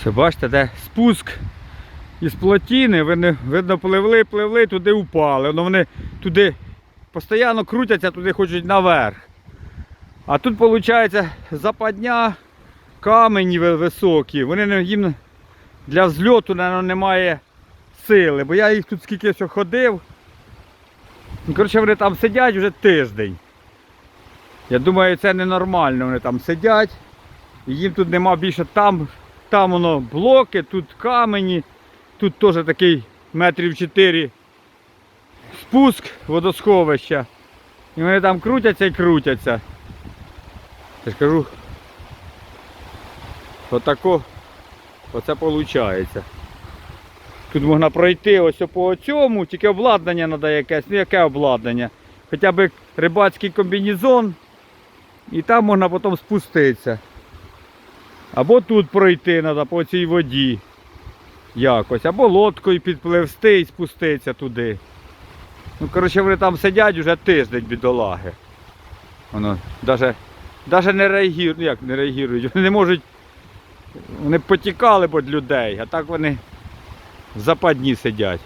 Все, бачите, де спуск із плотіни, видно, видно, пливли, пливли, туди упали. Воно вони туди постійно крутяться, туди хочуть наверх. А тут, виходить, западня, камені високі. Вони їм для взльоту наверно, немає сили, бо я їх тут скільки що ходив. Ну, коротше, вони там сидять вже тиждень. Я думаю, це ненормально, вони там сидять. І їм тут нема більше там, там воно блоки, тут камені, тут теж такий метрів 4 спуск водосховища. І вони там крутяться і крутяться. Я ж кажу. Отако, оце виходить. Тут можна пройти ось по цьому, тільки обладнання треба якесь. Ну яке обладнання? Хоча б рибацький комбінезон. І там можна потім спуститися. Або тут пройти треба по цій воді. Якось. Або лодкою підпливсти і спуститися туди. Ну, коротше, вони там сидять вже тиждень бідолаги. Воно навіть, не реагують, ну як не реагують, вони не можуть. Вони потікали б від людей, а так вони в западні сидять.